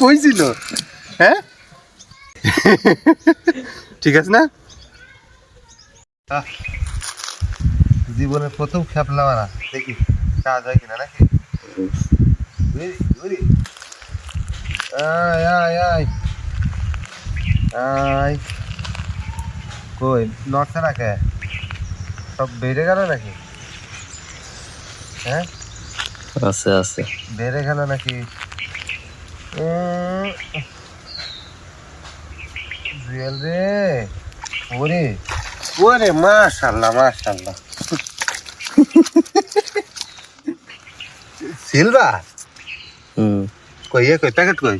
কইছিল? হ্যাঁ? ঠিক আছে না? জীবনের প্রথম খেপলা মারা। দেখি কাজ হয় কিনা নাকি? আয় আয়। আয়। কই, নড়ছে না কে? সব বেড়ে গেল নাকি? হ্যাঁ? আছে আছে। বেড়ে গেল নাকি? জুয়েল রে ওরে ওরে মাশাল্লাহ মাশাল্লাহ। সিলভার হুম। কই এ কই প্যাকেট কই?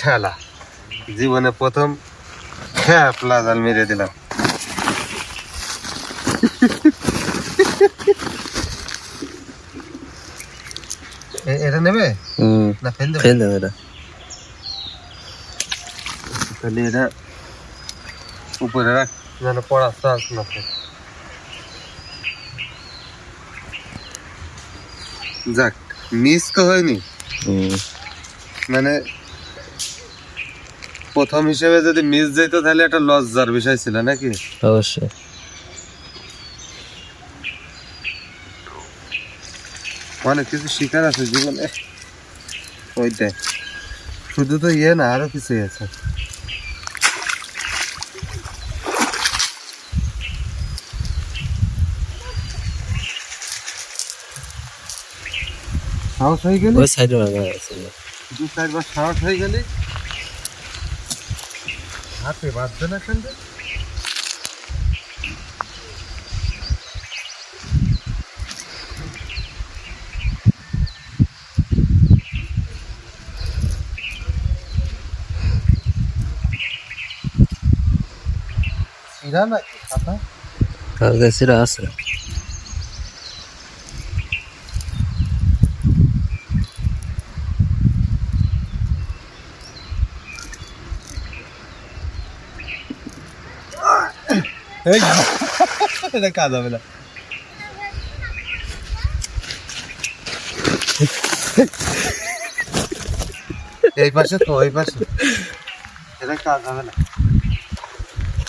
ঠালা জীবনে প্রথম খ্যাপ লাজাল মেরে দিলাম। এটা নেবে? হুম। না ফেল দেবে? ফেল দেবে এটা। তাহলে এটা উপরে রাখ। যেন চান্স না যাক মিস তো হয়নি। মানে প্রথম হিসেবে যদি মিস যেত তাহলে একটা লজ্জার বিষয় ছিল নাকি? অবশ্যই। অনেক কিছু শিকার আছে জীবনে। ওইটাই শুধু তো ইয়ে না আরও কিছু আছে। সাহস হয়ে গেলে? ওই সাইডে দু চারবার সাহস হয়ে গেলে? হাতে বাঁধবে না কেন ছিঁড়া নাকি খাতা? আর দেশিরা আছে। এই এটা কাজ হবে না। এই পাশে তো ওই পাশে। এটা কাজ হবে না।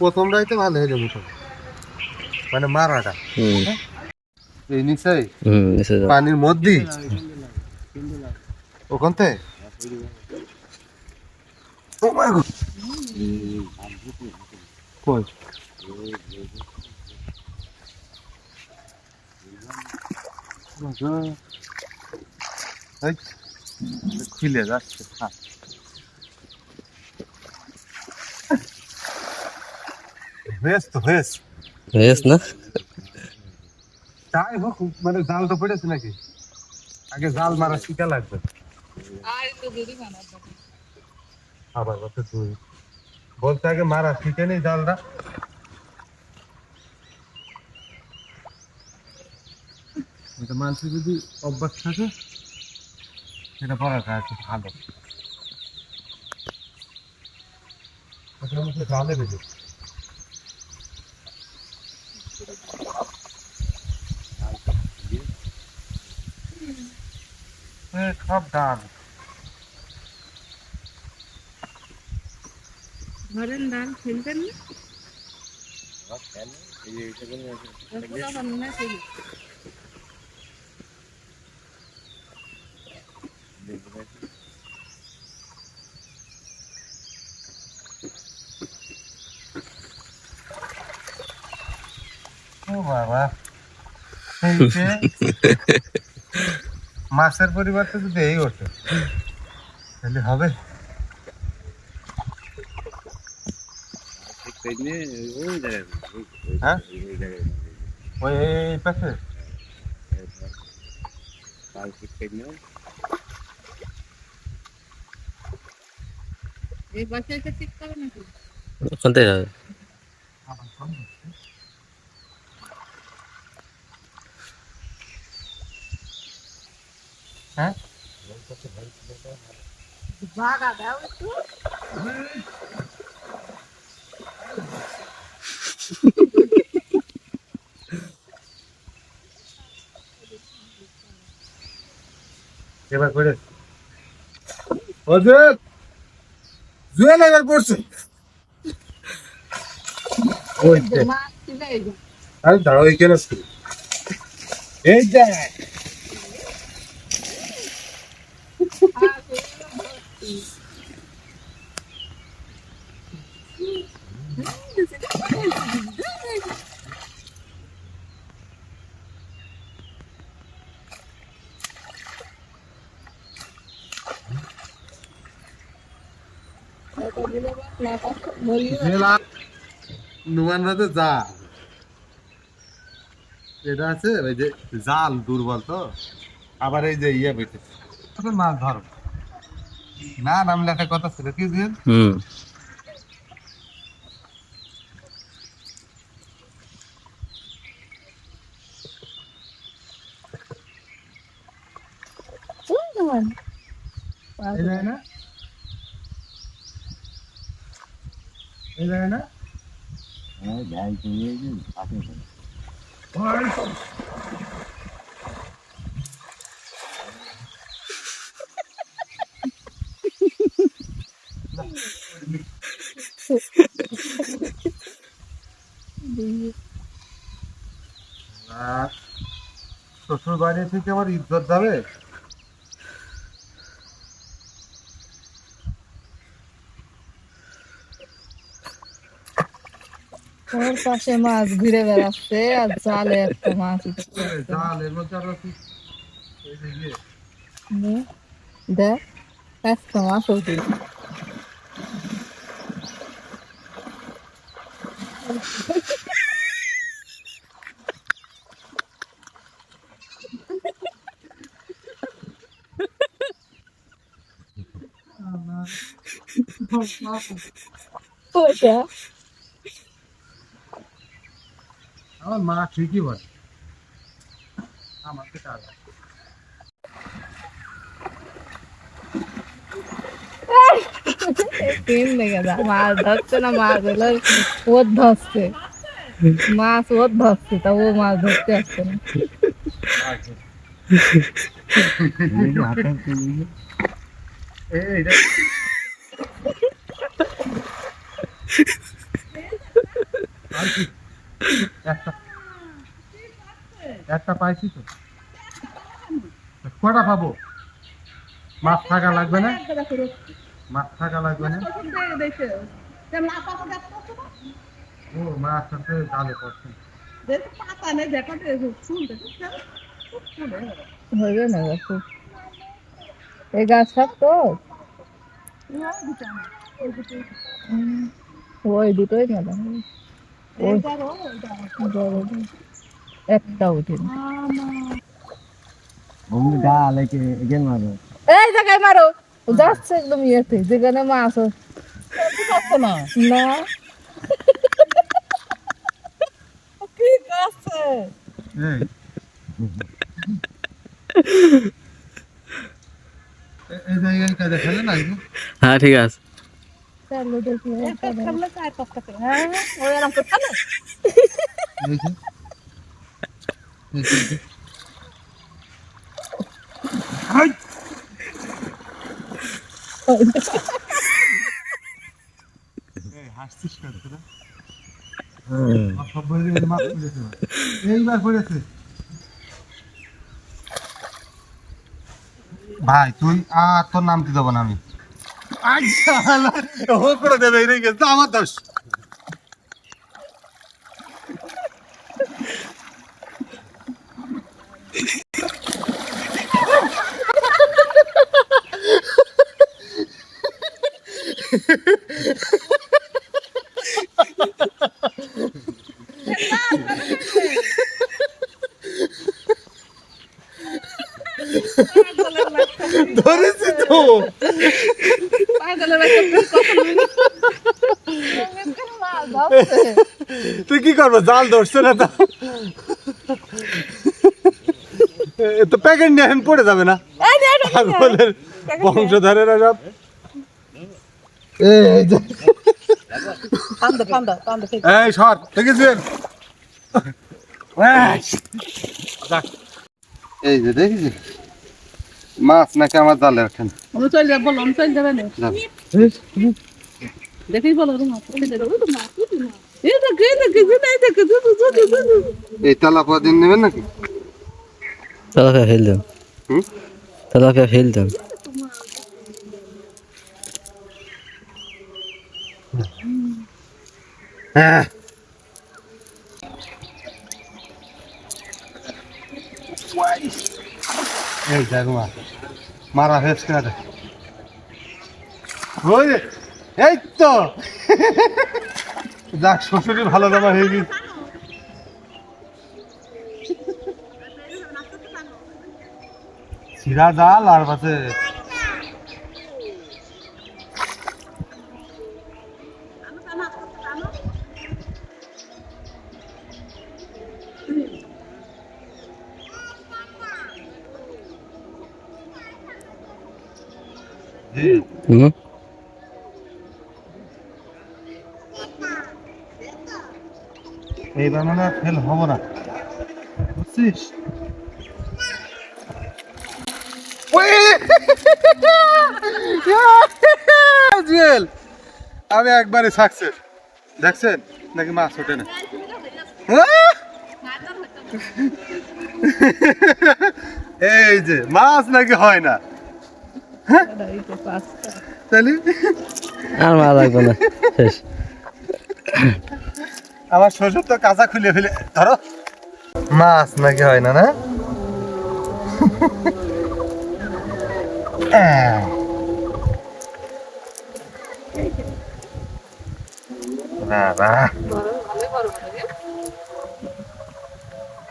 হক্কা ভালো হয়ে যাবে মানে মারাটা। এই নিচে? পানির মধ্যে? ওখান থেকে? কই? খুলে যাচ্ছে। হ্যাঁ বেশ তো বেশ বেশ না তাই হোক মানে জাল তো পড়েছে নাকি আগে জাল মারা শিখা লাগবে আবার কত তুই বলতে আগে মারা শিখে নেই জালটা এটা মানুষের যদি অভ্যাস থাকে সেটা পড়ার কাজ ভালো ওটা আমাকে জালে বেঁধে সব ডাল ঘরের ধান ফেলবেন না ওগুলো আমার মনে হয় ফেলি। ও বাবা এই যে মাছের পরিবর্তে যদি এই ওঠে তাহলে হবে। হ্যাঁ? ওই এই পাশে? এই বাসায় ঠিক করে নাকি? ওখান থেকে যাবে হ্যাঁ? বাগা দাও একটু এবার করে। অজিত জুয়েল এবার পড়ছে ওই এই আরে দাঁড়াও এই কেন এই যে আর এগুলো ভর্তি। এটা দিলে বা প্লাটা বলিও জুয়েল আর নুমান রাতে যা। এটা আছে, ওই যে জাল দুর্বল তো। আবার এই যে ইয়ে বেঁচে মাছ ধর না নামলে একটা কথা ছিল কি জুয়েল হুম। এই যায় না? এই যায় না আর শ্বশুর বাড়ি থেকে আমার ইজ্জত যাবে? ওর পাশে মাছ ঘুরে বেড়াচ্ছে আর জালে একটা মাছ উঠছে। জাল এর মধ্যে আরও কি? এই যে ইয়ে। নে, দেখ একটা মাছ উঠে ওটা আমার মা ঠিকই বলে আমার তো কাজ তিন লেগে যা মাছ ধরছে না মাছ হলো ওর ধরছে মাছ ওর ধরছে তা ও মাছ ধরতে আসছে না এই রে আর কি? একটা। একটা পাইছি তো। কটা পাবো? মাছ থাকা লাগবে না? মাছ থাকা লাগবে না? ও মাছ আছে জালে পড়ছে। হবে না এই গাছ সব তো ওই দুটোই ওই একটা উঠেনি। এই জায়গায় মারো। যাচ্ছে একদম ইয়েতে যেখানে মাছ ও- না। ঠিক আছে এই। এ- এই জায়গায় কাজে ফেলে না এগুলো? হ্যাঁ ঠিক আছে। হাসছিস। এইবার পড়েছে ভাই তুই আর তোর নাম কি দেবো না আমি? আচ্ছা, ও করে দেবে এই গেছে আমার দোষ। ধরেছি তো। তুই কি করব? জাল ধরছে না তো? এ তো প্যাকেট নিয়ে এখন পড়ে যাবে না? এটা বংশধরেরা সব ঠিক। এই এই যে দেখেছি মাছ নাকি আমার জালে ওঠেন আমি চলে যাব, বলো, আমি চলে যাব না। বলো। এই দেখো, এই দেখো, এই দেখো, এই দেখো, দুধু, দুধু, দুধু। এই তেলাপোয়া দিন নেবেন নাকি তেলাপিয়া ফেল দেন হুম? তেলাপিয়া ফেল দেন হ্যাঁ এই মা, মারা হয়েছে দেখ। ওই, এই তো। যাক, শ্বশুরই ভালো দামা হয়ে গেছে। চিরা জাল আর পাশে হুম। এইবার মানে ফেল হব না। বুঝছিস? জুয়েল আমি একবারে সাকসেস দেখছেন? নাকি মাছ ওঠে না? এই যে মাছ নাকি হয় না। এই তো পাঁচটা। তাহলে? আর লাগবে না শেষ। আমার শ্বশুর তো কাঁচা খুলে ফেলে ধরো। মাছ নাকি হয় না না? বাবা।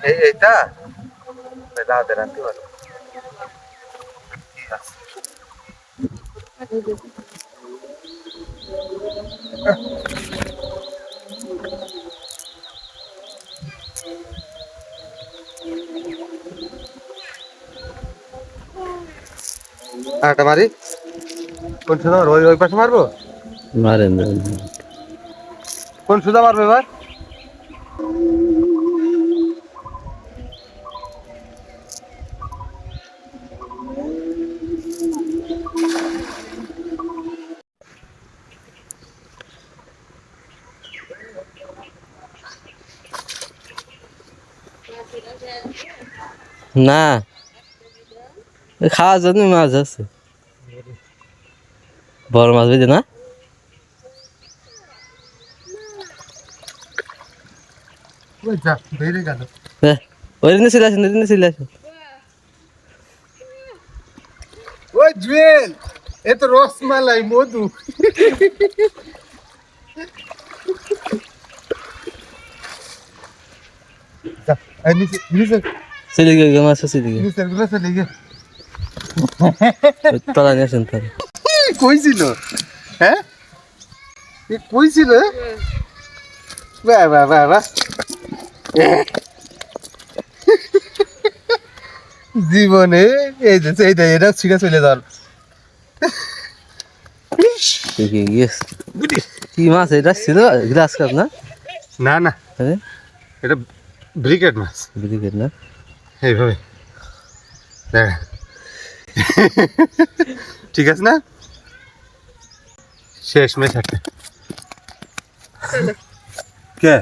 এইটা? রাতে রাতে ভালো ঠিক আছে আটা মারি। কোন সুদা ওই ওই পাশে মারবো? মারেন। কোন সুদা মারবো এবার? না। খাওয়ার জন্য মাছ আছে। বড় মাছ বুঝলি না? ওই দিনে চলে আসেন ওই দিনে চলে আসেন ওই জুয়েল এ তো রসমালাই মধু। নিচে নিচে। চলে গিয়ে মাছ আছে দিকে নিচেরগুলো চলে গিয়ে। তলা নিয়ে আসেন তাহলে। কই ছিল হ্যাঁ? এ কই ছিল বাহ বাহ বাহ বাহ জীবনে এই যে এই যে এটা ছিঁড়ে চলে গিয়েস কি মাছ? এটা ছিল গ্লাস কাপ না? না না। হ্যাঁ? এটা ব্রিকেট মাছ। ব্রিকেট না? এইভাবে। দেখা ঠিক আছে না? শেষ মেশ একটা কে?